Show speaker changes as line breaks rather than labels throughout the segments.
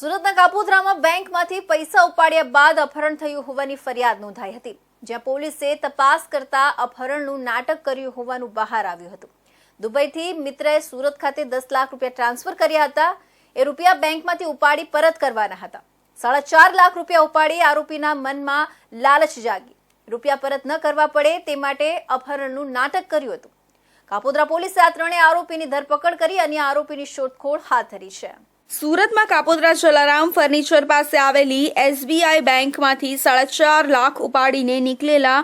સુરતના કાપોદ્રામાં બેંકમાંથી પૈસા ઉપાડ્યા બાદ અપહરણ થયું હોવાની ફરિયાદ નોંધાઈ હતી, જ્યાં પોલીસે તપાસ કરતા અપહરણનું નાટક કર્યું હોવાનું બહાર આવ્યું હતું. દુબઈથી મિત્રએ સુરત ખાતે દસ લાખ રૂપિયા ટ્રાન્સફર કર્યા હતા, એ રૂપિયા બેંકમાંથી ઉપાડી પરત કરવાના હતા. સાડા ચાર લાખ રૂપિયા ઉપાડી આરોપીના મનમાં લાલચ જાગી. રૂપિયા પરત ન કરવા પડે તે માટે અપહરણનું નાટક કર્યું હતું. કાપોદ્રા પોલીસે આ ત્રણેય આરોપીની ધરપકડ કરી અન્ય આરોપીની શોધખોળ હાથ ધરી છે.
સુરતમાં કાપોદ્રા જલારામ ફર્નિચર પાસે આવેલી એસબીઆઈ બેંકમાંથી સાડા ચાર લાખ ઉપાડીને નીકળેલા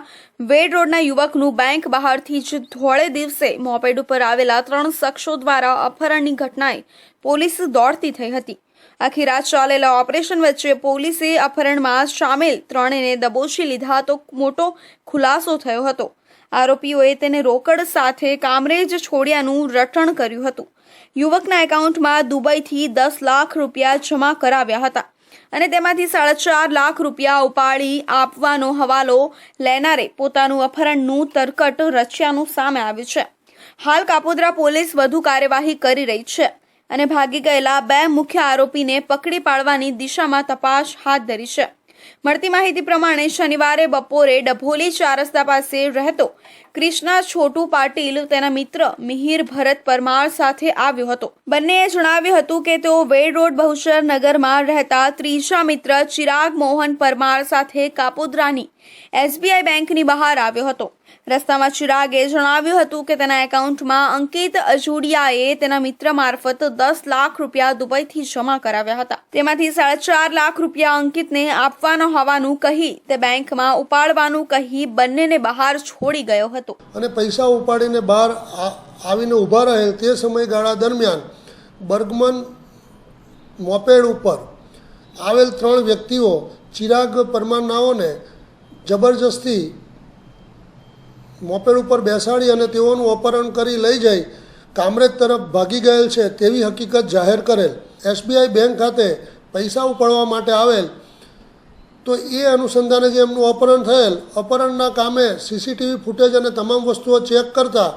વેડ રોડના યુવકનું બેંક બહારથી જ ધોળે દિવસે મોપેડ ઉપર આવેલા ત્રણ શખ્સો દ્વારા અપહરણની ઘટનાએ પોલીસ દોડતી થઈ હતી. આખી રાત ચાલેલા ઓપરેશન વચ્ચે પોલીસે અપહરણમાં સામેલ ત્રણેને દબોચી લીધા તો મોટો ખુલાસો થયો હતો. આરોપીઓએ તેને રોકડ સાથે કામરેજ છોડ્યાનું રટણ કર્યું હતું. યુવકના એકાઉન્ટમાં દુબઈથી દસ લાખ રૂપિયા જમા કરાવ્યા હતા અને તેમાંથી સાડા ચાર લાખ રૂપિયા ઉપાડી આપવાનો હવાલો લેનારે પોતાનું અપહરણનું તરકટ રચ્યાનું સામે આવ્યું છે. હાલ કાપોદ્રા પોલીસ વધુ કાર્યવાહી કરી રહી છે અને ભાગી ગયેલા બે મુખ્ય આરોપીને પકડી પાડવાની દિશામાં તપાસ હાથ ધરી છે. મળતી માહિતી પ્રમાણે શનિવારે બપોરે ડભોલી ચાર રસ્તા પાસે રહેતો ક્રિષ્ના છોટુ પાટીલ તેના મિત્ર મિહિર ભરત પરમાર સાથે આવ્યો હતો. બંનેએ જણાવ્યું હતું કે તેઓ વેડ રોડ બહુચર નગરમાં રહેતા ત્રીજા મિત્ર ચિરાગ મોહન પરમાર સાથે કાપોદ્રાની એસબીઆઈ બેંકની બહાર આવ્યો હતો. રસ્તામાં ચિરાગે જણાવ્યું હતું કે તેના એકાઉન્ટમાં અંકિત અજુડિયાએ તેના મિત્ર મારફત દસ લાખ રૂપિયા દુબઈથી જમા કરાવ્યા હતા. તેમાંથી સાડા ચાર લાખ રૂપિયા અંકિતને આપવાનો હોવાનું કહી તે બેંકમાં ઉપાડવાનું કહી બંનેને બહાર છોડી ગયો હતો.
અને પૈસા ઉપાડીને બહાર આવીને ઊભા રહેલ તે સમયગાળા દરમિયાન બર્ગમન મોપેડ ઉપર આવેલ ત્રણ વ્યક્તિઓ ચિરાગ પરમાનાઓને જબરજસ્તી મોપેડ ઉપર બેસાડી અને તેઓનું અપહરણ કરી લઈ જઈ કામરેજ તરફ ભાગી ગયેલ છે તેવી હકીકત જાહેર કરેલ. એસબીઆઈ બેંક ખાતે પૈસા ઉપાડવા માટે આવેલ તો એ અનુસંધાને જે એમનું અપહરણ થયેલ, અપહરણના કામે સીસીટીવી ફૂટેજ અને તમામ વસ્તુઓ ચેક કરતા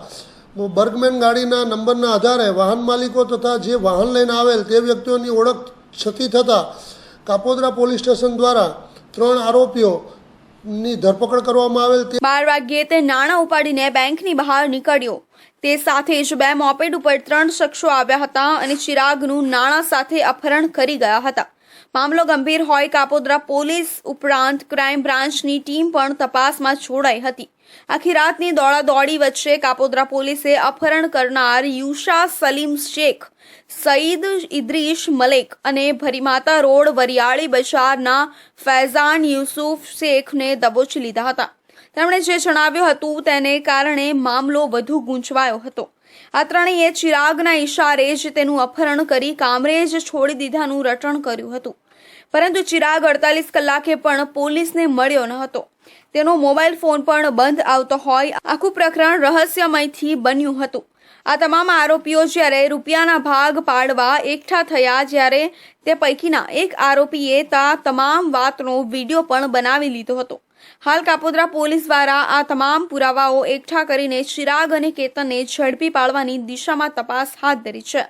બર્ગમેન ગાડીના નંબરના આધારે વાહન માલિકો તથા જે વાહન લઈને આવેલ તે વ્યક્તિઓની ઓળખ છતી થતાં કાપોદરા પોલીસ સ્ટેશન દ્વારા ત્રણ આરોપીઓની ધરપકડ કરવામાં આવેલ તે
બાર વાગ્યે તે નાણાં ઉપાડીને બેંકની બહાર નીકળ્યો. તે સાથે જ બે મોપેડ ઉપર ત્રણ શખ્સો આવ્યા હતા અને ચિરાગનું નાણાં સાથે અપહરણ કરી ગયા હતા. મામલો ગંભીર હોય કાપોદ્રા પોલીસ ઉપરાંત ક્રાઇમ બ્રાન્ચની ટીમ પણ તપાસમાં જોડાઈ હતી. આખી રાતની દોડાદોડી વચ્ચે કાપોદ્રા પોલીસે અપહરણ કરનાર યુશા સલીમ શેખ, સઈદ ઇદ્રીશ મલેક અને ભરીમાતા રોડ વરિયાળી બજારના ફૈઝાન યુસુફ શેખને દબોચી લીધા હતા. તેમણે જે જણાવ્યું હતું તેને કારણે મામલો વધુ ગૂંચવાયો હતો. આ ત્રણેય ચિરાગના ઈશારે જ તેનું અપહરણ કરી કામરેજ છોડી દીધાનું રટણ કર્યું હતું. પરંતુ ચિરાગ અડતાલીસ કલાકે પણ પોલીસને મળ્યો ન હતો. તેનો મોબાઈલ ફોન પણ બંધ આવતો હોય આખું પ્રકરણ રહસ્યમયથી બન્યું હતું. આ તમામ આરોપીઓ જ્યારે રૂપિયાના ભાગ પાડવા એકઠા થયા જ્યારે તે પૈકીના એક આરોપીએ તા તમામ વાતનો વીડિયો પણ બનાવી લીધો હતો. હાલ કાપોદ્રા પોલીસ દ્વારા આ તમામ પુરાવાઓ એકઠા કરીને ચિરાગ અને કેતનને ઝડપી પાડવાની દિશામાં તપાસ હાથ ધરી છે.